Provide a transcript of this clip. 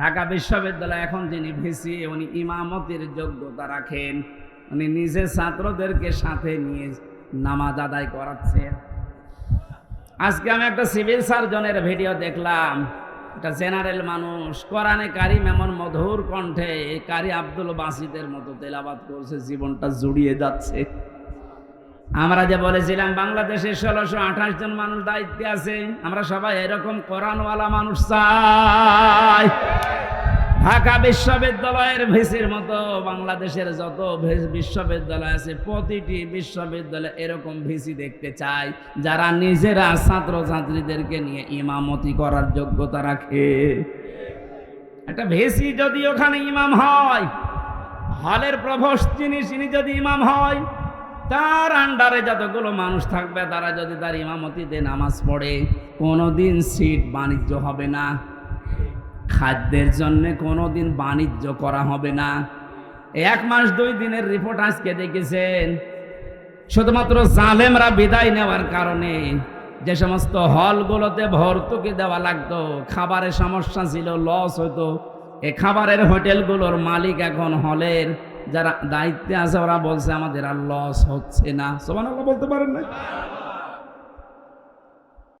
ঢাকা বিশ্ববিদ্যালয় এখন যিনি ভিসি, উনি ইমামতির যোগ্যতা রাখেন। উনি নিজে ছাত্রদেরকে সাথে নিয়ে নামাজ আদায় করাচ্ছে আজকে আমি একটা সিভিল সার্জনের ভিডিও দেখলাম। একটা জেনারেল মানুষ কোরআনে কারিম এমন মধুর কণ্ঠে কারি আব্দুল বাসিদের মতো তেলাবাদ করছে, জীবনটা জুড়িয়ে যাচ্ছে। আমরা যে বলেছিলাম, বাংলাদেশে ষোলোশো আঠাশ জন মানুষ দায়িত্বে আছে, আমরা সবাই এরকম কোরআনওয়ালা মানুষ চাই। ঢাকা বিশ্ববিদ্যালয়ের ভিসির মতো বাংলাদেশের যত বিশ্ববিদ্যালয় আছে, প্রতিটি বিশ্ববিদ্যালয়ে এরকম ভিসি দেখতে চাই যারা নিজেরা ছাত্রছাত্রীদেরকে নিয়ে ইমামতি করার যোগ্যতা রাখে। একটা ভেসি যদি ওখানে ইমাম হয়, হলের প্রভোস্ট যিনি তিনি যদি ইমাম হয়, তার আন্ডারে যতগুলো মানুষ থাকবে, তারা যদি তার ইমামতিতে নামাজ পড়ে, কোনোদিন সিট বাণিজ্য হবে না। খাদ্যের জন্য কোনোদিন বাণিজ্য করা হবে না। এক মাস দুই দিনের রিপোর্ট আজকে দেখেছেন। শুধুমাত্র জালেমরা বিদায় নেওয়ার কারণে যে সমস্ত হলগুলোতে ভর্তুকি দেওয়া লাগতো, খাবারের সমস্যা ছিল লস হতো এই খাবারের হোটেলগুলোর মালিক এখন হলের যারা দায়িত্বে আছে ওরা বলছে আমাদের আর লস হচ্ছে না। সোমান বলতে পারেন না?